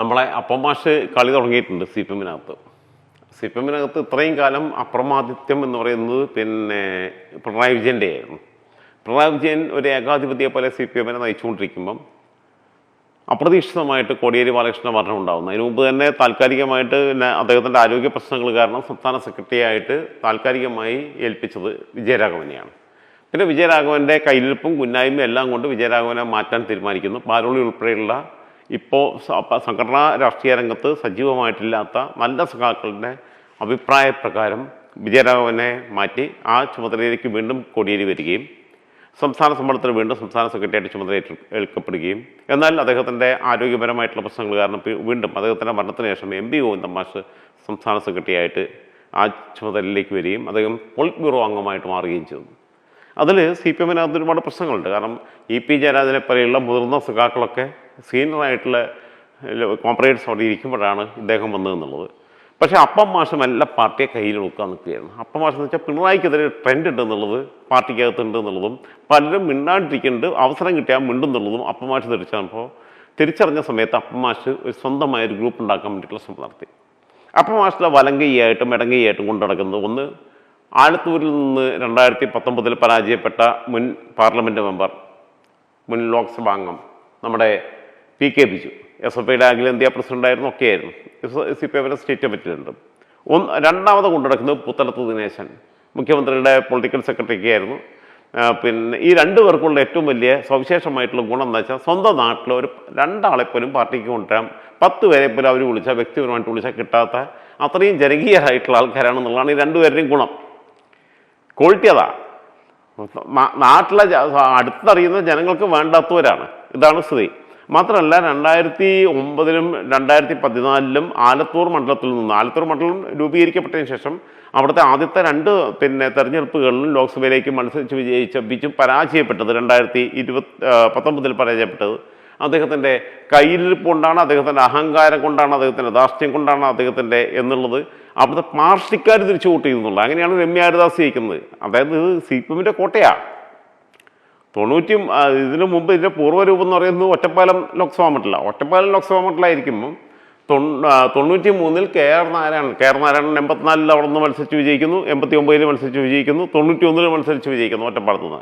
നമ്മളെ അപ്പമാഷ് കളി തുടങ്ങിയിട്ടുണ്ട് സി പി എമ്മിനകത്ത്. സി പി എമ്മിനകത്ത് ഇത്രയും കാലം അപ്രമാദിത്യം എന്ന് പറയുന്നത് പിന്നെ പിണറായി വിജയന്റെ ആയിരുന്നു പിണറായി വിജയൻ ഒരു ഏകാധിപതിയെ പോലെ സി പി എമ്മിനെ നയിച്ചുകൊണ്ടിരിക്കുമ്പം അപ്രതീക്ഷിതമായിട്ട് കോടിയേരി ബാലകൃഷ്ണ മരണം ഉണ്ടാകുന്നു അതിനു മുമ്പ് തന്നെ താൽക്കാലികമായിട്ട് അദ്ദേഹത്തിന്റെ ആരോഗ്യ പ്രശ്നങ്ങൾ കാരണം സംസ്ഥാന സെക്രട്ടറി ആയിട്ട് താൽക്കാലികമായി ഏൽപ്പിച്ചത് വിജയരാഘവനെയാണ്. പിന്നെ വിജയരാഘവന്റെ കയ്യിലിരിപ്പും കുന്നായ്മയും എല്ലാം കൊണ്ട് വിജയരാഘവനെ മാറ്റാൻ തീരുമാനിക്കുന്നു. പാരോളി ഉൾപ്പെടെയുള്ള ഇപ്പോൾ സംഘടനാ രാഷ്ട്രീയ രംഗത്ത് സജീവമായിട്ടില്ലാത്ത നല്ല സഖാക്കളുടെ അഭിപ്രായപ്രകാരം വിജയരാഘവനെ മാറ്റി ആ ചുമതലയിലേക്ക് വീണ്ടും കോടിയേരി വരികയും സംസ്ഥാന സമ്മേളനത്തിന് വീണ്ടും സംസ്ഥാന സെക്രട്ടറിയായിട്ട് ചുമതല ഏൽക്കപ്പെടുകയും. എന്നാൽ അദ്ദേഹത്തിന്റെ ആരോഗ്യപരമായിട്ടുള്ള പ്രശ്നങ്ങൾ കാരണം വീണ്ടും അദ്ദേഹത്തിന്റെ മരണത്തിന് ശേഷം എം പി ഗോവിന്ദൻ മാഷ് സംസ്ഥാന സെക്രട്ടറിയായിട്ട് ആ ചുമതലയിലേക്ക് വരികയും അദ്ദേഹം പോളിറ്റ് ബ്യൂറോ അംഗമായിട്ട് മാറുകയും ചെയ്തു. അതിൽ സി പി എമ്മിനകത്ത് ഒരുപാട് പ്രശ്നങ്ങളുണ്ട്. കാരണം ഇ പി ജയരാജനെ പോലെയുള്ള മുതിർന്ന സുഖാക്കളൊക്കെ സീനിയറായിട്ടുള്ള കോംപ്രേറ്റ്സ് അവിടെ ഇരിക്കുമ്പോഴാണ് ഇദ്ദേഹം വന്നതെന്നുള്ളത് പക്ഷേ അപ്പം മാഷം എല്ലാ പാർട്ടിയെ കയ്യിൽ കൊടുക്കാൻ നിൽക്കുകയായിരുന്നു. അപ്പം മാഷം എന്ന് വെച്ചാൽ പിണറായിക്കെതിരെ ട്രെൻഡ് ഉണ്ടെന്നുള്ളത് പാർട്ടിക്കകത്തുണ്ട് എന്നുള്ളതും പലരും മിണ്ടാണ്ടിരിക്കുന്നുണ്ട് അവസരം കിട്ടിയാൽ മിണ്ടുന്നുള്ളതും അപ്പം മാഷ് തിരിച്ചപ്പോൾ തിരിച്ചറിഞ്ഞ സമയത്ത് അപ്പം മാഷ് ഒരു സ്വന്തമായ ഒരു ഗ്രൂപ്പ് ഉണ്ടാക്കാൻ വേണ്ടിയിട്ടുള്ള ശ്രമം നടത്തി. അപ്പം മാഷിലെ വലങ്കയ്യായിട്ടും ഇടങ്കയ്യായിട്ടും കൊണ്ടു നടക്കുന്നത് ഒന്ന് ആലത്തൂരിൽ നിന്ന് രണ്ടായിരത്തി പത്തൊമ്പതിൽ പരാജയപ്പെട്ട മുൻ പാർലമെന്റ് മെമ്പർ മുൻ ലോക്സഭാ അംഗം നമ്മുടെ P K Biju. S F ഐയുടെ അഖിലേന്ത്യാ പ്രസിഡന്റായിരുന്നു ഒക്കെയായിരുന്നു. സി പി എമ്മിന്റെ സ്റ്റേറ്റ് കമ്മിറ്റിയിലുണ്ട്. ഒന്ന് രണ്ടാമത് കൊണ്ടുനടക്കുന്നത് പുത്തലത്ത് ദിനേശൻ മുഖ്യമന്ത്രിയുടെ പൊളിറ്റിക്കൽ സെക്രട്ടറിക്ക് ആയിരുന്നു പിന്നെ ഈ രണ്ടു പേർക്കുള്ള ഏറ്റവും വലിയ സവിശേഷമായിട്ടുള്ള ഗുണം എന്താ വെച്ചാൽ സ്വന്തം നാട്ടിൽ ഒരു രണ്ടാളെ പോലും പാർട്ടിക്ക് കൊണ്ടുവരാം പത്ത് പേരെ പോലും അവർ വിളിച്ചാൽ വ്യക്തിപരമായിട്ട് വിളിച്ചാൽ കിട്ടാത്ത അത്രയും ജനകീയരായിട്ടുള്ള ആൾക്കാരാണെന്നുള്ളതാണ് ഈ രണ്ടുപേരുടെയും ഗുണം. ക്വാളിറ്റി അതാണ് നാട്ടിലെ അടുത്തറിയുന്ന ജനങ്ങൾക്ക് വേണ്ടാത്തവരാണ്. ഇതാണ് സ്ഥിതി. മാത്രമല്ല രണ്ടായിരത്തി ഒമ്പതിലും രണ്ടായിരത്തി പതിനാലിലും ആലത്തൂർ മണ്ഡലത്തിൽ നിന്ന് ആലത്തൂർ മണ്ഡലം രൂപീകരിക്കപ്പെട്ടതിന് ശേഷം അവിടുത്തെ ആദ്യത്തെ രണ്ട് പിന്നെ തെരഞ്ഞെടുപ്പുകളിലും ലോക്സഭയിലേക്ക് മത്സരിച്ച് വിജയിച്ച ബിജു പരാജയപ്പെട്ടത് രണ്ടായിരത്തി ഇരുപത്തി പത്തൊമ്പതിൽ പരാജയപ്പെട്ടത്. അദ്ദേഹത്തിന്റെ കയ്യിലിരിപ്പ് കൊണ്ടാണ് അദ്ദേഹത്തിന്റെ അഹങ്കാരം കൊണ്ടാണ് അദ്ദേഹത്തിന്റെ ദാർഷ്ട്യം കൊണ്ടാണ് അദ്ദേഹത്തിന്റെ എന്നുള്ളത് അവിടുത്തെ പാർട്ടിക്കാർ തിരിച്ചു വോട്ട് ചെയ്തെന്നുള്ളത് അങ്ങനെയാണ് രമ്യ ഹരിദാസ് ജയിക്കുന്നത്. അതായത് ഇത് സി പി എമ്മിന്റെ കോട്ടയാണ് തൊണ്ണൂറ്റി ആ, ഇതിനു മുമ്പ് ഇതിന്റെ പൂർവരൂപം എന്ന് പറയുന്നത് ഒറ്റപ്പാലം ലോക്സഭാ മണ്ഡലം. ഒറ്റപ്പാലം ലോക്സഭാ മണ്ഡലമായിരിക്കുമ്പം തൊണ്ണൂറ്റി മൂന്നിൽ K R Narayanan K R Narayanan എൺപത്തിനാലിൽ അവിടെ നിന്ന് മത്സരിച്ച് വിജയിക്കുന്നു എൺപത്തി ഒമ്പതിൽ മത്സരിച്ച് വിജയിക്കുന്നു തൊണ്ണൂറ്റി ഒന്നിൽ മത്സരിച്ച് വിജയിക്കുന്നു ഒറ്റപ്പാലത്ത് നിന്ന്.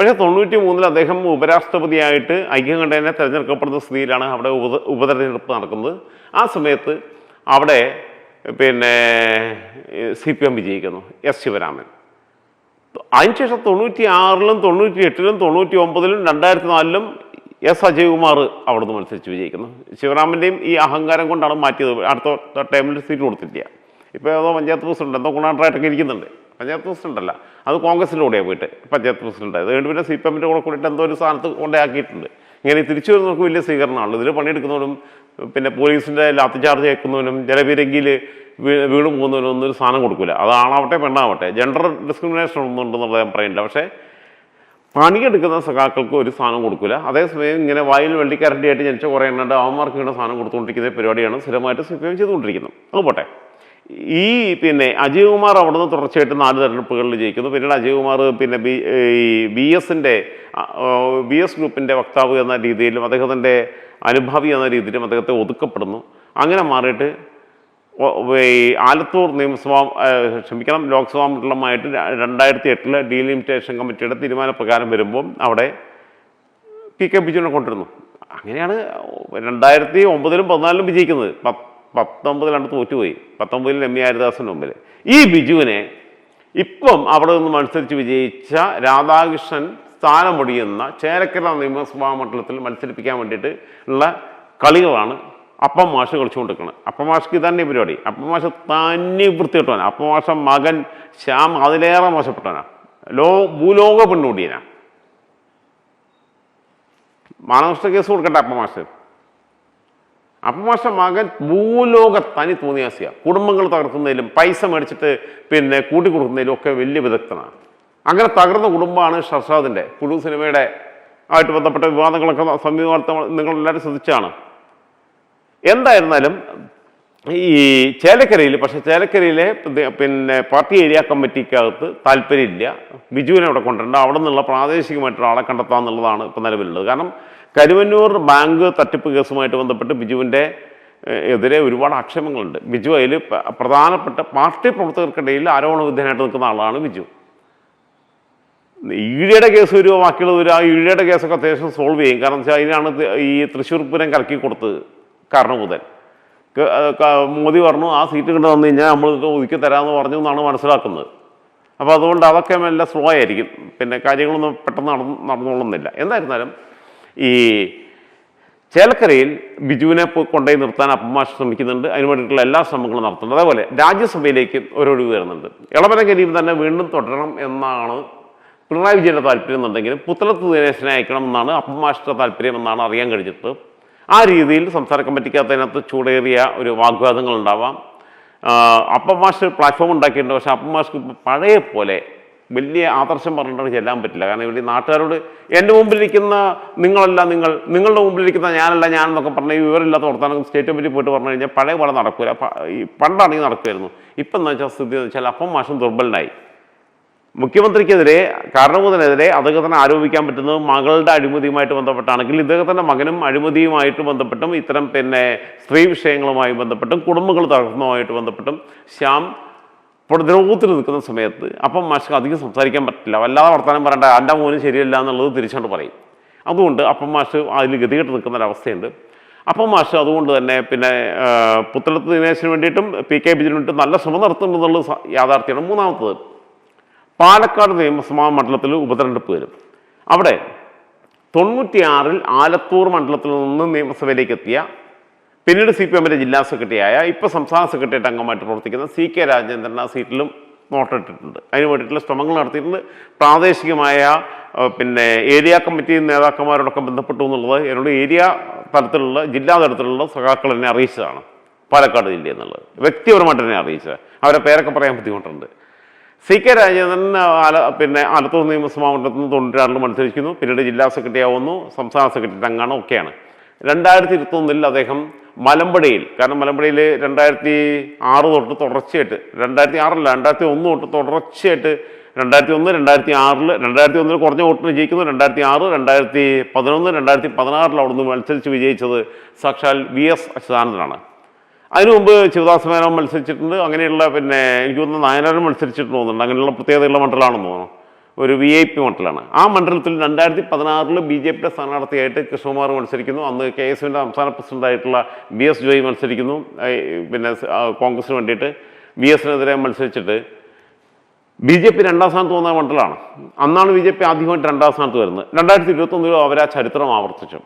പക്ഷേ തൊണ്ണൂറ്റി മൂന്നിൽ അദ്ദേഹം ഉപരാഷ്ട്രപതിയായിട്ട് ഐക്യകണ്ഠേനെ തിരഞ്ഞെടുക്കപ്പെടുന്ന സ്ഥിതിയിലാണ് അവിടെ ഉപ ഉപതെരഞ്ഞെടുപ്പ് നടക്കുന്നത്. ആ സമയത്ത് അവിടെ പിന്നെ സി പി എം വിജയിക്കുന്നു എസ് ശിവരാമൻ. അതിനുശേഷം തൊണ്ണൂറ്റി ആറിലും തൊണ്ണൂറ്റി എട്ടിലും തൊണ്ണൂറ്റി ഒമ്പതിലും രണ്ടായിരത്തി നാലിലും എസ് അജയ്കുമാർ അവിടുന്ന് മത്സരിച്ച് വിജയിക്കുന്നു. ശിവരാമന്റെയും ഈ അഹങ്കാരം കൊണ്ടാണ് മാറ്റിയത്. അടുത്ത ടൈമിൽ സീറ്റ് കൊടുത്തിട്ടില്ല. ഇപ്പോൾ ഏതോ പഞ്ചായത്ത് പ്രസിഡന്റ് എന്തോ ഗുണാണ്ടായിട്ടൊക്കെ ഇരിക്കുന്നുണ്ട്. പഞ്ചായത്ത് പ്രസിഡന്റ് അല്ല. അത് കോൺഗ്രസിന്റെ പോയിട്ട് പഞ്ചായത്ത് പ്രസിഡന്റ്. അത് കഴിഞ്ഞ് പിന്നെ സി പി എമ്മിന്റെ കൂടെ കൂടിയിട്ട് എന്തോ ഒരു സ്ഥാനത്ത് കൊണ്ടാക്കിയിട്ടുണ്ട് ഇങ്ങനെ തിരിച്ചു വരുന്നവർക്ക് വലിയ സ്വീകരണമാണ് ഇതിൽ പണിയെടുക്കുന്നവരും പിന്നെ പോലീസിന്റെ ലാത്തി ചാർജ് കേൾക്കുന്നവനും ജലപീരങ്കിയിൽ വീണ് പോകുന്നവനും ഒന്നും ഒരു സ്ഥാനം കൊടുക്കില്ല അത് ആണാവട്ടെ പെണ്ണാവട്ടെ. ജെൻഡർ ഡിസ്ക്രിമിനേഷൻ ഒന്നും ഉണ്ടെന്നുള്ളത് ഞാൻ പറയുന്നില്ല. പക്ഷേ പണിയെടുക്കുന്ന സഖാക്കൾക്ക് ഒരു സാധനം കൊടുക്കില്ല അതേസമയം ഇങ്ങനെ വായിൽ വെള്ളിക്കരണ്ടിയായിട്ട് ജനിച്ച കുറേ എണ്ണുണ്ട്. അവന്മാർക്ക് ഇങ്ങനെ സാധനം കൊടുത്തുകൊണ്ടിരിക്കുന്ന പരിപാടിയാണ് സ്ഥിരമായിട്ട് സി പി എം ചെയ്തുകൊണ്ടിരിക്കുന്നത്. അത് പോട്ടെ. ഈ പിന്നെ അജയ് കുമാർ അവിടുന്ന് തുടർച്ചയായിട്ട് നാല് തെരഞ്ഞെടുപ്പുകളിൽ ജയിക്കുന്നു. പിന്നീട് അജയ് കുമാർ പിന്നെ ബി ഈ ബി എസിന്റെ ബി എസ് ഗ്രൂപ്പിന്റെ വക്താവ് എന്ന രീതിയിലും അദ്ദേഹത്തിന്റെ അനുഭാവി എന്ന രീതിയിലും അദ്ദേഹത്തെ ഒതുക്കപ്പെടുന്നു. അങ്ങനെ മാറിയിട്ട് ഈ ആലത്തൂർ നിയമസഭാ ക്ഷമിക്കണം ലോക്സഭാ മണ്ഡലമായിട്ട് രണ്ടായിരത്തി എട്ടിൽ ഡീലിമിറ്റേഷൻ കമ്മിറ്റിയുടെ തീരുമാനപ്രകാരം വരുമ്പം അവിടെ പി കെ ബിജുവിനെ കൊണ്ടിരുന്നു അങ്ങനെയാണ് രണ്ടായിരത്തി ഒമ്പതിലും പതിനാലിലും വിജയിക്കുന്നത്. പത്തൊമ്പതിലാണ് തോറ്റുപോയി. പത്തൊമ്പതിൽ എ ഹരിദാസിന്റെ മുമ്പിൽ ഈ ബിജുവിനെ ഇപ്പം അവിടെ നിന്ന് മത്സരിച്ച് വിജയിച്ച രാധാകൃഷ്ണൻ സ്ഥാനം ഒടിയുന്ന ചേരക്കര നിയമസഭാ മണ്ഡലത്തിൽ മത്സരിപ്പിക്കാൻ വേണ്ടിയിട്ട് ഉള്ള കളികളാണ് അപ്പം മാഷ് കളിച്ചുകൊണ്ടിരിക്കുന്നത് അപ്പം മാഷ്ക്ക് തന്നെ പരിപാടി. അപ്പം മാഷ് തന്നെ വൃത്തിയിട്ടവനാണ് അപ്പം മാഷ മകൻ ശ്യാം അതിലേറെ മോശപ്പെട്ടവനാണ് ലോ ഭൂലോക പെണ്ണുകൂടിയനാണ് മാനനഷ്ട കേസ് കൊടുക്കട്ടെ അപ്പം മാഷ്. അപ്പം മാഷ മകൻ ഭൂലോക തനി തോന്നിയാസിയ. കുടുംബങ്ങൾ തകർക്കുന്നതിലും പൈസ മേടിച്ചിട്ട് പിന്നെ കൂട്ടിക്കൊടുക്കുന്നതിലും ഒക്കെ വലിയ വിദഗ്ധനാണ്. അങ്ങനെ തകർന്ന കുടുംബമാണ് ഷർഷാദിന്റെ. കുടു സിനിമയുടെ ആയിട്ട് ബന്ധപ്പെട്ട വിവാദങ്ങളൊക്കെ സമീപകാലത്ത് നിങ്ങളെല്ലാവരും ശ്രദ്ധിച്ചാണ്. എന്തായിരുന്നാലും ഈ ചേലക്കരയിൽ പക്ഷേ ചേലക്കരയിലെ പിന്നെ പാർട്ടി ഏരിയ കമ്മിറ്റിക്കകത്ത് താല്പര്യമില്ല. ബിജുവിനെ അവിടെ കൊണ്ടുവരണ്ട. അവിടെ നിന്നുള്ള പ്രാദേശികമായിട്ടുള്ള ആളെ കണ്ടെത്താമെന്നുള്ളതാണ് ഇപ്പം നിലവിലുള്ളത്. കാരണം കരുവന്നൂർ ബാങ്ക് തട്ടിപ്പ് കേസുമായിട്ട് ബന്ധപ്പെട്ട് ബിജുവിന്റെ എതിരെ ഒരുപാട് ആക്ഷേപങ്ങളുണ്ട്. ബിജു അതിൽ പ്രധാനപ്പെട്ട പാർട്ടി പ്രവർത്തകർക്കിടയിൽ ആരോപണ വിധേയനായിട്ട് നിൽക്കുന്ന ആളാണ് ബിജു. ഈഴയുടെ കേസ് വരുമോ ബാക്കിയുള്ളത് വരും ആ ഈഴയുടെ കേസൊക്കെ അത്യാവശ്യം സോൾവ് ചെയ്യും. കാരണം വെച്ചാൽ അതിനാണ് ഈ തൃശ്ശൂർ പൂരം കലക്കി കൊടുത്തത് മുതൽ. മോദി പറഞ്ഞു ആ സീറ്റ് കണ്ടു വന്നു കഴിഞ്ഞാൽ നമ്മൾ ഒതുക്കി തരാമെന്ന് പറഞ്ഞു എന്നാണ് മനസ്സിലാക്കുന്നത്. അപ്പോൾ അതുകൊണ്ട് അതൊക്കെ നല്ല സ്ലോ ആയിരിക്കും. പിന്നെ കാര്യങ്ങളൊന്നും പെട്ടെന്ന് നടന്നു നടന്നുകൊള്ളുന്നില്ല എന്തായിരുന്നാലും ഈ ചേലക്കരയിൽ ബിജുവിനെ കൊണ്ടേ നിർത്താൻ അപ്പമാഷ് ശ്രമിക്കുന്നുണ്ട്. അതിന് വേണ്ടിയിട്ടുള്ള എല്ലാ ശ്രമങ്ങളും നടത്തുന്നുണ്ട്. അതേപോലെ രാജ്യസഭയിലേക്ക് ഒരൊഴിവ് വരുന്നുണ്ട് ഇളവന കരീം തന്നെ വീണ്ടും തുടരണം എന്നാണ് പിണറായി വിജയന്റെ താല്പര്യം എന്നുണ്ടെങ്കിലും പുത്തലത്ത് ദിനേശനെ അയക്കണം എന്നാണ് അപ്പമാഷിന്റെ താല്പര്യം എന്നാണ് അറിയാൻ കഴിഞ്ഞിട്ട് ആ രീതിയിൽ സംസ്ഥാന കമ്മിറ്റിക്കകത്ത് അതിനകത്ത് ചൂടേറിയ ഒരു വാഗ്വാദങ്ങൾ ഉണ്ടാവാം അപ്പമാഷ് പ്ലാറ്റ്ഫോം ഉണ്ടാക്കിയിട്ടുണ്ട്. പക്ഷേ അപ്പമാഷ്ക്ക് പഴയ പോലെ വലിയ ആദർശം പറഞ്ഞിട്ട് ചെല്ലാൻ പറ്റില്ല. കാരണം ഇവിടെ ഈ നാട്ടുകാരോട് എന്റെ മുമ്പിലിരിക്കുന്ന നിങ്ങളല്ല നിങ്ങൾ നിങ്ങളുടെ മുമ്പിലിരിക്കുന്ന ഞാനല്ല ഞാൻ എന്നൊക്കെ പറഞ്ഞ വിവരമില്ലാത്ത വർത്താനം സ്റ്റേറ്റ് പറ്റി പോയിട്ട് പറഞ്ഞു കഴിഞ്ഞാൽ പഴയ പോലെ നടക്കൂല. ഈ പണ്ടാണെങ്കിൽ നടക്കുമായിരുന്നു ഇപ്പം എന്താ വെച്ചാൽ സ്ഥിതി എന്ന് വെച്ചാൽ അപ്പം മാഷം ദുർബലനായി. മുഖ്യമന്ത്രിക്കെതിരെ കാരണബോധനെതിരെ അദ്ദേഹത്തിന് ആരോപിക്കാൻ പറ്റുന്നത് മകളുടെ അഴിമതിയുമായിട്ട് ബന്ധപ്പെട്ടാണെങ്കിൽ ഇദ്ദേഹത്തിന്റെ മകനും അഴിമതിയുമായിട്ട് ബന്ധപ്പെട്ടും ഇത്തരം പിന്നെ സ്ത്രീ വിഷയങ്ങളുമായി ബന്ധപ്പെട്ടും കുടുംബങ്ങൾ തകർന്നതുമായിട്ട് ബന്ധപ്പെട്ടും ശ്യാം പ്രതിരോധത്തിൽ നിൽക്കുന്ന സമയത്ത് അപ്പം മാഷ്ക്ക് അധികം സംസാരിക്കാൻ പറ്റില്ല. വല്ലാതെ വർത്തമാനം പറയണ്ട. എന്റെ മോന് ശരിയല്ല എന്നുള്ളത് തിരിച്ചുകൊണ്ട് പറയും. അതുകൊണ്ട് അപ്പം മാഷ് അതിൽ ഗതികെട്ട് നിൽക്കുന്ന ഒരവസ്ഥയുണ്ട്. അപ്പം മാഷ് അതുകൊണ്ട് തന്നെ പിന്നെ പുത്തലത്ത് ദിനേശിന് വേണ്ടിയിട്ടും പി കെ ബിജിന് വേണ്ടിയിട്ടും നല്ല ശ്രമം നടത്തുന്നുള്ളത് യാഥാർത്ഥ്യമാണ്. മൂന്നാമത്തത് പാലക്കാട് നിയമസഭാ മണ്ഡലത്തിൽ ഉപതെരഞ്ഞെടുപ്പ് വരും. അവിടെ തൊണ്ണൂറ്റിയാറിൽ ആലത്തൂർ മണ്ഡലത്തിൽ നിന്ന് നിയമസഭയിലേക്ക് എത്തിയ പിന്നീട് സി പി എമ്മിന്റെ ജില്ലാ സെക്രട്ടറിയായ ഇപ്പോൾ സംസ്ഥാന സെക്രട്ടേറിയറ്റ് അംഗമായിട്ട് പ്രവർത്തിക്കുന്ന സി കെ രാജേന്ദ്രൻ ആ സീറ്റിലും നോട്ടിട്ടിട്ടുണ്ട്. അതിന് വേണ്ടിയിട്ടുള്ള ശ്രമങ്ങൾ നടത്തിയിട്ടുണ്ട്. പ്രാദേശികമായ പിന്നെ ഏരിയ കമ്മിറ്റി നേതാക്കന്മാരോടൊക്കെ ബന്ധപ്പെട്ടു എന്നുള്ളത് എന്നോട് ഏരിയ തലത്തിലുള്ള ജില്ലാ തലത്തിലുള്ള സഖാക്കൾ എന്നെ അറിയിച്ചതാണ്. പാലക്കാട് ജില്ല എന്നുള്ളത്. വ്യക്തിപരമായിട്ട് എന്നെ അറിയിച്ചത്. അവരെ പേരൊക്കെ പറയാൻ ബുദ്ധിമുട്ടുണ്ട്. സി കെ രാജേന്ദ്രൻ ആല പിന്നെ ആലത്തൂർ നിയമസഭാ മണ്ഡലത്തിൽ നിന്ന് തൊണ്ണൂറ്റാറിൽ മത്സരിക്കുന്നു. പിന്നീട് ജില്ലാ സെക്രട്ടറി ആവുന്നു. സംസ്ഥാന സെക്രട്ടറി അംഗമാണ്. ഒക്കെയാണ്. രണ്ടായിരത്തി ഇരുപത്തൊന്നിൽ അദ്ദേഹം മലമ്പുഴയിൽ കാരണം മലമ്പുഴയിൽ രണ്ടായിരത്തി ആറ് തൊട്ട് തുടർച്ചയായിട്ട് രണ്ടായിരത്തി ആറല്ല രണ്ടായിരത്തി ഒന്ന് തൊട്ട് തുടർച്ചയായിട്ട് രണ്ടായിരത്തി ഒന്ന് രണ്ടായിരത്തി ആറിൽ രണ്ടായിരത്തി ഒന്നിൽ കുറഞ്ഞ വോട്ടിന് ജയിക്കുന്നു രണ്ടായിരത്തി ആറ് രണ്ടായിരത്തി പതിനൊന്ന് രണ്ടായിരത്തി പതിനാറിൽ അവിടുന്ന് മത്സരിച്ച് വിജയിച്ചത് സാക്ഷാൽ വി എസ് അച്യുതാനന്ദനാണ്. അതിനു മുമ്പ് ശിവദാസ് മേനോൻ മത്സരിച്ചിട്ടുണ്ട് അങ്ങനെയുള്ള പിന്നെ എനിക്ക് തോന്നുന്നു നായനാരും മത്സരിച്ചിട്ടുണ്ട് തോന്നുന്നുണ്ട് അങ്ങനെയുള്ള പ്രത്യേകതയുള്ള മണ്ഡലമാണെന്ന് തോന്നുന്നു. ഒരു വി ഐ പി മണ്ഡലമാണ്. ആ മണ്ഡലത്തിൽ രണ്ടായിരത്തി പതിനാറിൽ ബി ജെ പിയുടെ സ്ഥാനാർത്ഥിയായിട്ട് കൃഷ്ണകുമാർ മത്സരിക്കുന്നു. അന്ന് കെ എസ് യുവിന്റെ സംസ്ഥാന പ്രസിഡന്റായിട്ടുള്ള ബി എസ് ജോയി മത്സരിക്കുന്നു. പിന്നെ കോൺഗ്രസിന് വേണ്ടിയിട്ട് ബി എസിനെതിരെ മത്സരിച്ചിട്ട് ബി ജെ പി രണ്ടാം സ്ഥാനത്ത് വന്ന മണ്ഡലമാണ്. അന്നാണ് ബി ജെ പി ആദ്യമായിട്ട് രണ്ടാം സ്ഥാനത്ത് വരുന്നത്. രണ്ടായിരത്തി ഇരുപത്തൊന്നിലും അവർ ആ ചരിത്രം ആവർത്തിച്ചു.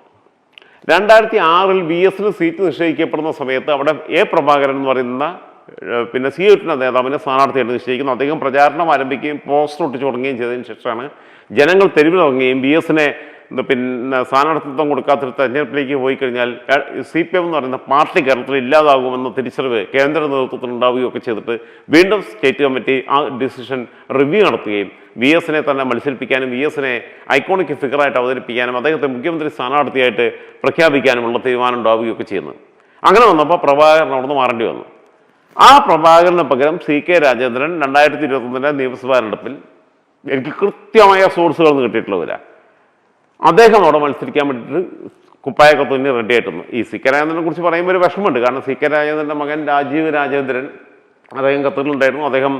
രണ്ടായിരത്തി ആറിൽ ബി എസിന് സീറ്റ് നിശ്ചയിക്കപ്പെടുന്ന സമയത്ത് അവിടെ എ പ്രഭാകരൻ എന്ന് പറയുന്ന പിന്നെ സി കിട്ടുന്ന നേതാവിനെ സ്ഥാനാർത്ഥിയായിട്ട് നിശ്ചയിക്കുന്നു. അദ്ദേഹം പ്രചാരണം ആരംഭിക്കുകയും പോസ്റ്റർ ഒട്ടിച്ചു തുടങ്ങുകയും ചെയ്തതിന് ശേഷമാണ് ജനങ്ങൾ തെരുവിലിറങ്ങുകയും ബി എസിനെ പിന്നെ സ്ഥാനാർത്ഥിത്വം കൊടുക്കാത്തൊരു തെരഞ്ഞെടുപ്പിലേക്ക് പോയി കഴിഞ്ഞാൽ സി പി എം എന്ന് പറയുന്ന പാർട്ടി കേരളത്തിൽ ഇല്ലാതാകുമെന്ന തിരിച്ചറിവ് കേന്ദ്ര നേതൃത്വത്തിൽ ഉണ്ടാവുകയും ഒക്കെ ചെയ്തിട്ട് വീണ്ടും സ്റ്റേറ്റ് കമ്മിറ്റി ആ ഡിസിഷൻ റിവ്യൂ നടത്തുകയും വി എസിനെ തന്നെ മത്സരിപ്പിക്കാനും വി എസിനെ ഐക്കോണിക് ഫിഗറായിട്ട് അവതരിപ്പിക്കാനും അദ്ദേഹത്തെ മുഖ്യമന്ത്രി സ്ഥാനാർത്ഥിയായിട്ട് പ്രഖ്യാപിക്കാനുമുള്ള തീരുമാനം ഉണ്ടാവുകയൊക്കെ ചെയ്യുന്നത് അങ്ങനെ വന്നപ്പോൾ പ്രഭാകരൻ അവിടെ നിന്ന് മാറേണ്ടി വന്നു. ആ പ്രഭാകരന് പകരം സി കെ രാജേന്ദ്രൻ രണ്ടായിരത്തി ഇരുപത്തൊന്നിലെ നിയമസഭാ തെരഞ്ഞെടുപ്പിൽ എനിക്ക് കൃത്യമായ സോഴ്സുകൾ നിന്ന് കിട്ടിയിട്ടുള്ളവരാ. അദ്ദേഹം അവിടെ മത്സരിക്കാൻ വേണ്ടിയിട്ട് കുപ്പായൊക്കെ തുന്നി റെഡി ആയിട്ടുണ്ട്. ഈ സി കെ രാജേന്ദ്രനെ കുറിച്ച് പറയുമ്പോൾ ഒരു വിഷമമുണ്ട്. കാരണം സി കെ രാജേന്ദ്രന്റെ മകൻ രാജീവ് രാജേന്ദ്രൻ അദ്ദേഹം ഖത്തറിലുണ്ടായിരുന്നു അദ്ദേഹം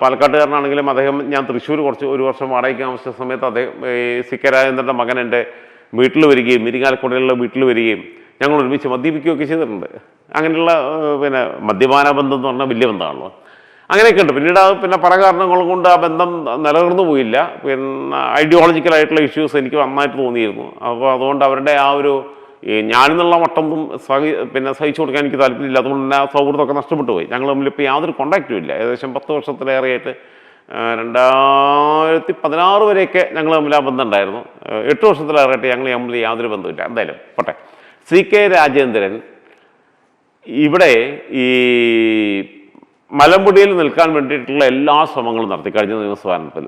പാലക്കാട്ടുകാരനാണെങ്കിലും അദ്ദേഹം ഞാൻ തൃശ്ശൂർ കുറച്ച് ഒരു വർഷം വാടകയ്ക്ക് താമസിച്ച സമയത്ത് അദ്ദേഹം സി കെ രാജേന്ദ്രന്റെ മകൻ എന്റെ വീട്ടിൽ വരികയും മിരിങ്ങാലക്കുടയിലുള്ള വീട്ടിൽ വരികയും ഞങ്ങൾ ഒരുമിച്ച് മദ്യപിക്കുകയൊക്കെ ചെയ്തിട്ടുണ്ട്. അങ്ങനെയുള്ള പിന്നെ മദ്യപാന ബന്ധം എന്ന് പറഞ്ഞാൽ വലിയ ബന്ധമാണല്ലോ. അങ്ങനെയൊക്കെ ഉണ്ട്. പിന്നീട് അത് പിന്നെ പല കാരണങ്ങൾ കൊണ്ട് ആ ബന്ധം നിലനിർന്നു പോയില്ല. പിന്നെ ഐഡിയോളജിക്കലായിട്ടുള്ള ഇഷ്യൂസ് എനിക്ക് നന്നായിട്ട് തോന്നിയിരുന്നു. അപ്പോൾ അതുകൊണ്ട് അവരുടെ ആ ഒരു ഈ ഞാനെന്നുള്ള മട്ടൊന്നും സഹി പിന്നെ സഹിച്ചു കൊടുക്കാൻ എനിക്ക് താല്പര്യമില്ല. അതുകൊണ്ട് തന്നെ ആ സൗഹൃദമൊക്കെ നഷ്ടപ്പെട്ടു പോയി. ഞങ്ങൾ തമ്മിൽ ഇപ്പോൾ യാതൊരു കോണ്ടാക്റ്റും ഇല്ല. ഏകദേശം പത്ത് വർഷത്തിലേറെയായിട്ട് രണ്ടായിരത്തി പതിനാറ് വരെയൊക്കെ ഞങ്ങൾ തമ്മിൽ ആ ബന്ധം ഉണ്ടായിരുന്നു. എട്ട് വർഷത്തിലേറെയായിട്ട് ഞങ്ങൾ തമ്മിൽ യാതൊരു ബന്ധമില്ല എന്തായാലും പോട്ടെ. സി കെ രാജേന്ദ്രൻ ഇവിടെ ഈ മലമ്പുടിയിൽ നിൽക്കാൻ വേണ്ടിയിട്ടുള്ള എല്ലാ ശ്രമങ്ങളും നടത്തി കഴിഞ്ഞ നിയമസഭാനത്തിൽ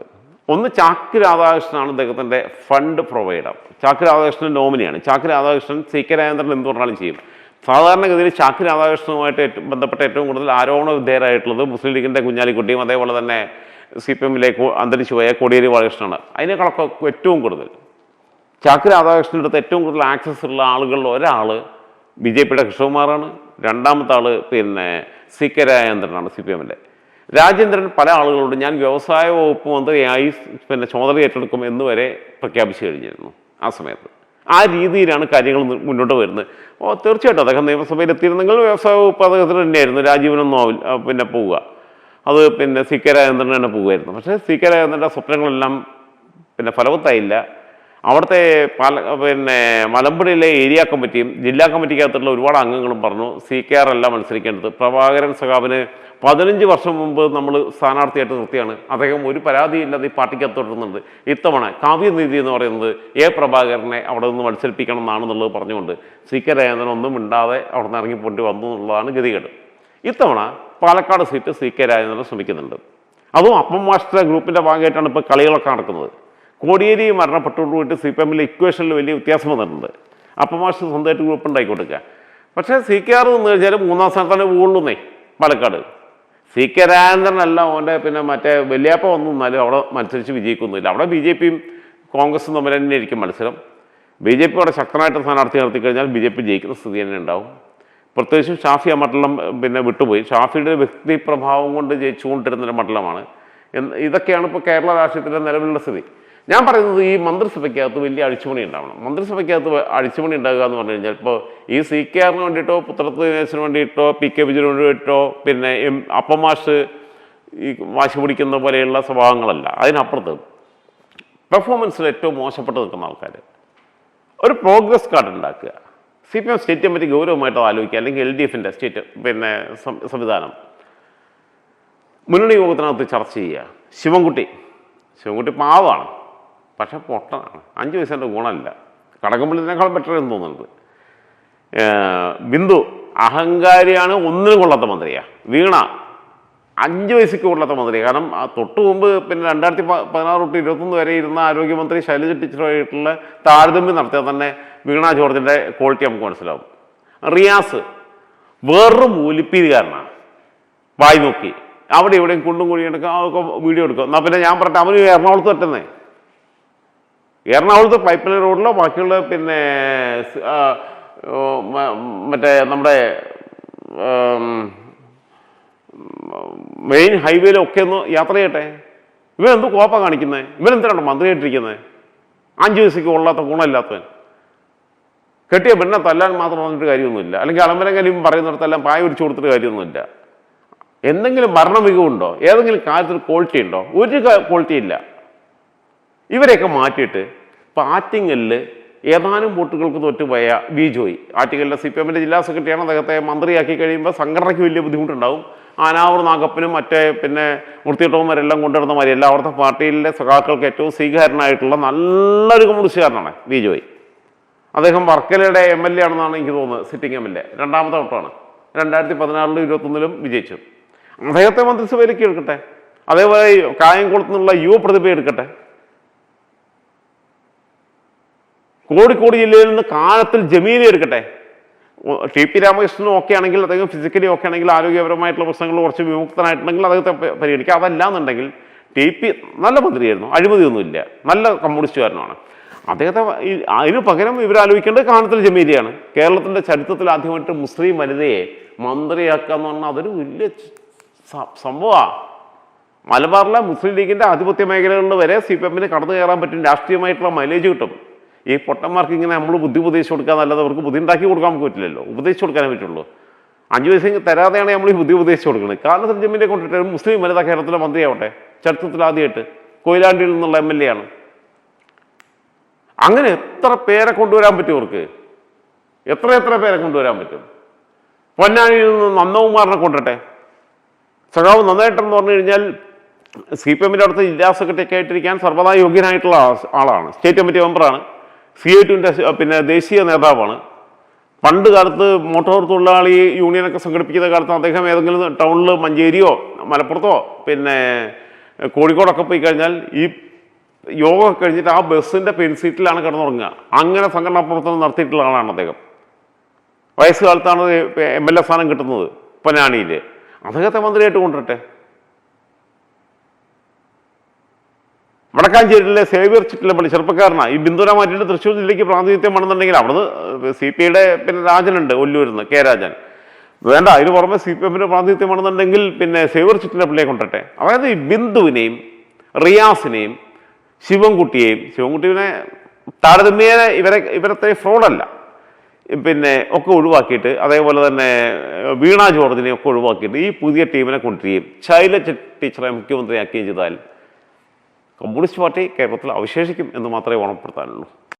ഒന്ന് ചാക്ക് രാധാകൃഷ്ണനാണ് അദ്ദേഹത്തിന്റെ ഫണ്ട് പ്രൊവൈഡർ. ചാക്ക് രാധാകൃഷ്ണൻ നോമിനിയാണ്. ചാക്ക് രാധാകൃഷ്ണൻ സി കെ രാജേന്ദ്രൻ എന്ത് പറഞ്ഞാലും ചെയ്യും. സാധാരണഗതിയിൽ ചാക്ക് രാധാകൃഷ്ണനുമായിട്ട് ബന്ധപ്പെട്ട ഏറ്റവും കൂടുതൽ ആരോപണ വിധേയരായിട്ടുള്ളത് മുസ്ലിം ലീഗിന്റെ കുഞ്ഞാലിക്കുട്ടിയും അതേപോലെ തന്നെ സി പി എമ്മിലേക്ക് അന്തരിച്ചു പോയ കോടിയേരി ബാലകൃഷ്ണനാണ്. അതിനേക്കാളൊക്കെ ഏറ്റവും കൂടുതൽ. ചാക്ക് രാധാകൃഷ്ണന്റെ അടുത്ത് ഏറ്റവും കൂടുതൽ ആക്സസ് ഉള്ള ആളുകളിൽ ഒരാൾ ബി ജെ പിയുടെ കൃഷ്ണകുമാറാണ്. രണ്ടാമത്തെ ആൾ പിന്നെ സി കെ രാജേന്ദ്രനാണ് സി പി എമ്മിന്റെ. രാജേന്ദ്രൻ പല ആളുകളോട് ഞാൻ വ്യവസായ വകുപ്പ് മന്ത്രിയായി പിന്നെ ചുമതല ഏറ്റെടുക്കും എന്ന് വരെ പ്രഖ്യാപിച്ചു കഴിഞ്ഞിരുന്നു ആ സമയത്ത്. ആ രീതിയിലാണ് കാര്യങ്ങൾ മുന്നോട്ട് വരുന്നത്. ഓ തീർച്ചയായിട്ടും അദ്ദേഹം നിയമസഭയിൽ എത്തിയിരുന്നെങ്കിൽ വ്യവസായ വകുപ്പ് അദ്ദേഹത്തിന് തന്നെയായിരുന്നു. രാജീവനൊന്നും ആവില്ല പിന്നെ പോവുക. അത് പിന്നെ സി കെ രാജേന്ദ്രൻ തന്നെ പോകുമായിരുന്നു പക്ഷേ സി കെ രാജേന്ദ്രന്റെ സ്വപ്നങ്ങളെല്ലാം പിന്നെ ഫലവത്തായില്ല. അവിടുത്തെ പാല പിന്നെ മലമ്പുഴയിലെ ഏരിയ കമ്മിറ്റിയും ജില്ലാ കമ്മിറ്റിക്കകത്തുള്ള ഒരുപാട് അംഗങ്ങളും പറഞ്ഞു സി കെ ആർ അല്ല മത്സരിക്കേണ്ടത്. പ്രഭാകരൻ സഖാബിന് പതിനഞ്ച് വർഷം മുമ്പ് നമ്മൾ സ്ഥാനാർത്ഥിയായിട്ട് നിർത്തിയാണ്. അദ്ദേഹം ഒരു പരാതിയില്ലാതെ ഈ പാർട്ടിക്ക് തുടരുന്നുണ്ട്. ഇത്തവണ കാവ്യനീതി എന്ന് പറയുന്നത് എ പ്രഭാകരനെ അവിടെ നിന്ന് മത്സരിപ്പിക്കണം എന്നാണെന്നുള്ളത് പറഞ്ഞുകൊണ്ട് സി കെ രാജേന്ദ്രൻ ഒന്നും മിണ്ടാതെ അവിടെ നിന്ന് ഇറങ്ങിപ്പോണ്ടി വന്നു എന്നുള്ളതാണ് ഗതികേട്. ഇത്തവണ Palakkad seat C K Rajendran ശ്രമിക്കുന്നുണ്ട്. അതും അപ്പം മാസ്റ്റർ ഗ്രൂപ്പിന്റെ ഭാഗമായിട്ടാണ് ഇപ്പോൾ കളികളൊക്കെ നടക്കുന്നത്. കോടിയേരി പോയിട്ട് സി പി എമ്മിലെ ഇക്വേഷനിൽ വലിയ വ്യത്യാസം വന്നിട്ടുണ്ട്. അപ്പം മാഷ് സ്വന്തമായിട്ട് ഗ്രൂപ്പ് ഉണ്ടാക്കി കൊടുക്കുക. പക്ഷേ സി കെ ആർ എന്ന് വെച്ചാൽ മൂന്നാം സ്ഥാനത്തന്നെ പോകുള്ളൂന്നേ പാലക്കാട്. സി കെ രാജേന്ദ്രനല്ല ഓന്റെ പിന്നെ മറ്റേ വലിയപ്പ വന്നു എന്നാലും അവിടെ മത്സരിച്ച് വിജയിക്കൊന്നുമില്ല. അവിടെ ബി ജെ പിയും കോൺഗ്രസും തമ്മിൽ തന്നെ ആയിരിക്കും മത്സരം. ബി ജെ പി അവിടെ ശക്തനായിട്ട് സ്ഥാനാർത്ഥി നടത്തി കഴിഞ്ഞാൽ ബി ജെ പി ജയിക്കുന്ന സ്ഥിതി തന്നെ ഉണ്ടാവും. പ്രത്യേകിച്ചും ഷാഫി ആ മണ്ഡലം പിന്നെ വിട്ടുപോയി. ഷാഫിയുടെ വ്യക്തി പ്രഭാവം കൊണ്ട് ജയിച്ചുകൊണ്ടിരുന്നൊരു മണ്ഡലമാണ്. ഇതൊക്കെയാണ് ഇപ്പോൾ കേരള രാഷ്ട്രീയത്തിന്റെ നിലവിലുള്ള സ്ഥിതി. ഞാൻ പറയുന്നത് ഈ മന്ത്രിസഭയ്ക്കകത്ത് വലിയ അഴിച്ചുപണി ഉണ്ടാവണം. മന്ത്രിസഭയ്ക്കകത്ത് അഴിച്ചുപണി ഉണ്ടാകുക എന്ന് പറഞ്ഞു കഴിഞ്ഞാൽ ഇപ്പോൾ ഈ സി കെ ആറിന് വേണ്ടിയിട്ടോ പുത്രത്വ ദിനേശന് വേണ്ടിയിട്ടോ പി കെ വിജയന് വേണ്ടിയിട്ടോ പിന്നെ എം അപ്പമാഷ് ഈ വാശി പിടിക്കുന്ന പോലെയുള്ള സ്വഭാവങ്ങളല്ല. അതിനപ്പുറത്ത് പെർഫോമൻസിൽ ഏറ്റവും മോശപ്പെട്ട് നിൽക്കുന്ന ആൾക്കാർ. ഒരു പ്രോഗ്രസ് കാർഡ് ഉണ്ടാക്കുക. C P M state committee ഗൗരവമായിട്ട് ആലോചിക്കുക. അല്ലെങ്കിൽ എൽ ഡി എഫിന്റെ സ്റ്റേറ്റ് പിന്നെ സംവിധാനം. മുന്നണി യോഗത്തിനകത്ത് ചർച്ച ചെയ്യുക. ശിവൻകുട്ടി. ശിവൻകുട്ടി പാവമാണ്. പക്ഷെ പൊട്ടനാണ്. അഞ്ച് പൈസേന്റെ ഗുണമല്ല. കടകംപള്ളിനേക്കാൾ ബെറ്റർ എന്ന് തോന്നുന്നത്. ബിന്ദു അഹങ്കാരിയാണ് ഒന്നിനും കൊള്ളാത്ത മന്ത്രിയാണ് വീണ അഞ്ച് വയസ്സിക്ക് കൊള്ളാത്ത മന്ത്രി കാരണം തൊട്ട് മുമ്പ് പിന്നെ രണ്ടായിരത്തി പതിനാറ് തൊട്ട് ഇരുപത്തൊന്ന് വരെ ഇരുന്ന ആരോഗ്യമന്ത്രി ശൈലജ ടീച്ചറുമായിട്ടുള്ള താരതമ്യം നടത്തിയാൽ തന്നെ വീണ ജോർജിന്റെ ക്വാളിറ്റി നമുക്ക് മനസ്സിലാവും. റിയാസ് വേറൊരു മൂലിപ്പീരുകാരനാണ് വായി നോക്കി. അവിടെ ഇവിടെയും കുണ്ടും കുഴിയും എടുക്കുക അതൊക്കെ വീഡിയോ എടുക്കുക. എന്നാൽ പിന്നെ ഞാൻ പറഞ്ഞിട്ട് അവന് എറണാകുളത്ത് പറ്റുന്നേ. എറണാകുളത്ത് പൈപ്പ് ലൈൻ റോഡിലോ ബാക്കിയുള്ള പിന്നെ മറ്റേ നമ്മുടെ മെയിൻ ഹൈവേയിലും ഒക്കെ ഒന്ന് യാത്ര ചെയ്യട്ടെ? ഇവൻ എന്ത് കോപ്പ കാണിക്കുന്നത് ഇവനെന്തിനാണ് മന്ത്രി മന്ത്രിയായിട്ടിരിക്കുന്നത് അഞ്ച് ദിവസത്തേക്ക് കൊള്ളാത്ത ഗുണമില്ലാത്തവൻ. കെട്ടിയ പെണ്ണെ തല്ലാൻ മാത്രം പറഞ്ഞിട്ട് കാര്യമൊന്നുമില്ല. അല്ലെങ്കിൽ അളമ്പരങ്കലും പറയുന്നിടത്തെല്ലാം പായ പിടിച്ചു കൊടുത്തിട്ട് കാര്യമൊന്നുമില്ല. എന്തെങ്കിലും ഭരണമികവുണ്ടോ ഏതെങ്കിലും കാര്യത്തിൽ ക്വാളിറ്റി ഉണ്ടോ? ഒരു ക്വാളിറ്റി ഇല്ല. ഇവരെയൊക്കെ മാറ്റിയിട്ട് ഇപ്പം ആറ്റിങ്ങലിൽ ഏതാനും വോട്ടുകൾക്ക് തോറ്റുപോയ വി ജോയി. ആറ്റിങ്ങലിലെ സി പി എമ്മിന്റെ ജില്ലാ സെക്രട്ടറിയാണ്. അദ്ദേഹത്തെ മന്ത്രിയാക്കി കഴിയുമ്പോൾ സംഘടനയ്ക്ക് വലിയ ബുദ്ധിമുട്ടുണ്ടാവും. ആനാവൂർ നാഗപ്പനും മറ്റേ പിന്നെ വൃത്തിയിട്ടവന്മാരെല്ലാം കൊണ്ടുവരുന്ന മാതിരിയല്ല അവിടുത്തെ പാർട്ടിയിലെ സഖാക്കൾക്ക് ഏറ്റവും സ്വീകാരനായിട്ടുള്ള നല്ലൊരു കമ്മ്യൂണിസ്റ്റുകാരനാണ് വി ജോയി. അദ്ദേഹം വർക്കലയുടെ എം എൽ എ ആണെന്നാണ് എനിക്ക് തോന്നുന്നത് സിറ്റിംഗ് എം എൽ എ. രണ്ടാമത്തെ വട്ടമാണ് രണ്ടായിരത്തി പതിനാറിലും ഇരുപത്തൊന്നിലും വിജയിച്ചു. അദ്ദേഹത്തെ മന്ത്രിസഭയിലേക്ക് എടുക്കട്ടെ അതേപോലെ കായംകുളത്തുനിന്നുള്ള കായംകുളത്ത് നിന്നുള്ള യുവ പ്രതിഭ എടുക്കട്ടെ. കോഴിക്കോട് ജില്ലയിൽ നിന്ന് കാലത്തിൽ ജമീനെ എടുക്കട്ടെ. ടി പി രാമകൃഷ്ണനും ഒക്കെ ആണെങ്കിൽ അദ്ദേഹം ഫിസിക്കലി ഒക്കെ ആണെങ്കിൽ ആരോഗ്യപരമായിട്ടുള്ള പ്രശ്നങ്ങൾ കുറച്ച് വിമുക്തനായിട്ടുണ്ടെങ്കിൽ അദ്ദേഹത്തെ പരിഗണിക്കാം. അതല്ല എന്നുണ്ടെങ്കിൽ ടി പി നല്ല മന്ത്രിയായിരുന്നു. അഴിമതിയൊന്നുമില്ല. നല്ല കമ്മ്യൂണിസ്റ്റുകാരനാണ് അദ്ദേഹത്തെ അതിന് പകരം ഇവരാലോചിക്കേണ്ടത് കാനത്തിൽ ജമീലിയാണ് കേരളത്തിന്റെ ചരിത്രത്തിൽ ആദ്യമായിട്ട് മുസ്ലിം വനിതയെ മന്ത്രിയാക്കുക എന്ന് പറഞ്ഞാൽ അതൊരു വലിയ സംഭവമാണ് മലബാറിലെ മുസ്ലിം ലീഗിന്റെ ആധിപത്യ മേഖലകളിൽ വരെ സി പി എമ്മിന് കടന്നു കയറാൻ പറ്റും. രാഷ്ട്രീയമായിട്ടുള്ള മൈലേജ് കിട്ടും. ഈ പൊട്ടന്മാർക്ക് ഇങ്ങനെ നമ്മൾ ബുദ്ധി ഉപദേശിച്ച് കൊടുക്കാൻ നല്ലത് അവർക്ക് ബുദ്ധി ഉണ്ടാക്കി കൊടുക്കാൻ നമുക്ക് പറ്റില്ലല്ലോ. ഉപദേശിച്ച് കൊടുക്കാനേ പറ്റുള്ളൂ. അഞ്ച് വയസ്സ് തരാതെയാണ് നമ്മൾ ഈ ബുദ്ധി ഉപദേശിച്ച് കൊടുക്കുന്നത്. കാരണം ജമ്മിനെ കൊണ്ടിട്ട് മുസ്ലിം വനിതാ കേരളത്തിലെ മന്ത്രിയാവട്ടെ ചരിത്രത്തിൽ ആദ്യമായിട്ട് കൊയിലാണ്ടിയിൽ നിന്നുള്ള എം എൽ എ ആണ്. അങ്ങനെ എത്ര പേരെ കൊണ്ടുവരാൻ പറ്റും അവർക്ക് എത്ര എത്ര പേരെ കൊണ്ടുവരാൻ പറ്റും? പൊന്നാനിയിൽ നിന്ന് നന്ദകുമാറിനെ കൊണ്ടട്ടെ സഖാവ് നന്നായിട്ടെന്ന് പറഞ്ഞു കഴിഞ്ഞാൽ സി പി എമ്മിന്റെ അടുത്ത് ജില്ലാ സെക്രട്ടറി ഒക്കെ ആയിട്ടിരിക്കാൻ സർവതാ യോഗ്യനായിട്ടുള്ള ആളാണ്. സ്റ്റേറ്റ് കമ്മിറ്റി മെമ്പറാണ്. സി ഐ ടുവിന്റെ പിന്നെ ദേശീയ നേതാവാണ്. പണ്ട് കാലത്ത് മോട്ടോർ തൊഴിലാളി യൂണിയനൊക്കെ സംഘടിപ്പിക്കുന്ന കാലത്ത് അദ്ദേഹം ഏതെങ്കിലും ടൗണിൽ മഞ്ചേരിയോ മലപ്പുറത്തോ പിന്നെ കോഴിക്കോടൊക്കെ പോയി കഴിഞ്ഞാൽ ഈ യോഗ കഴിഞ്ഞിട്ട് ആ ബസ്സിന്റെ പെൻസീറ്റിലാണ് കിടന്നുറങ്ങുക. അങ്ങനെ സംഘടനാ പ്രവർത്തനം നടത്തിയിട്ടുള്ള ആളാണ് അദ്ദേഹം. വയസ്സുകാലത്താണ് എം എൽ എ സ്ഥാനം കിട്ടുന്നത് പൊന്നാനിയിൽ അദ്ദേഹത്തെ മന്ത്രിയായിട്ട് കൊണ്ടുവരട്ടെ? വടക്കാഞ്ചേരിയിലെ സേവിയർ ചിറ്റിലപ്പള്ളി ചെറുപ്പക്കാരനാണ് ഈ ബിന്ദുര മാറ്റിയിട്ട് തൃശ്ശൂർ ജില്ലയ്ക്ക് പ്രാതിനിധ്യം വേണമെന്നുണ്ടെങ്കിൽ അവിടുന്ന് സി പി ഐയുടെ പിന്നെ രാജനുണ്ട് ഒല്ലൂരിന്ന് കെ രാജൻ. വേണ്ട അതിന് പുറമെ സി പി എമ്മിന് പ്രാതിനിധ്യം വേണമെന്നുണ്ടെങ്കിൽ പിന്നെ സേവിയർ ചിറ്റിലപ്പള്ളിയെ കൊണ്ടട്ടെ അതായത് ഈ ബിന്ദുവിനെയും റിയാസിനെയും ശിവൻകുട്ടിയെയും ശിവൻകുട്ടിവിനെ താരതമ്യേന ഇവരെ ഇവരത്തെ ഫ്രോഡല്ല. പിന്നെ ഒക്കെ ഒഴിവാക്കിയിട്ട് അതേപോലെ തന്നെ വീണ ജോർജിനെ ഒക്കെ ഒഴിവാക്കിയിട്ട് ഈ പുതിയ ടീമിനെ കൊണ്ടുവരികയും ശൈലജ ടീച്ചറെ മുഖ്യമന്ത്രിയാക്കുകയും ചെയ്താൽ കമ്മ്യൂണിസ്റ്റ് പാർട്ടി കേരളത്തിൽ അവശേഷിക്കും എന്ന് മാത്രമേ ഓർമ്മപ്പെടുത്താനുള്ളൂ.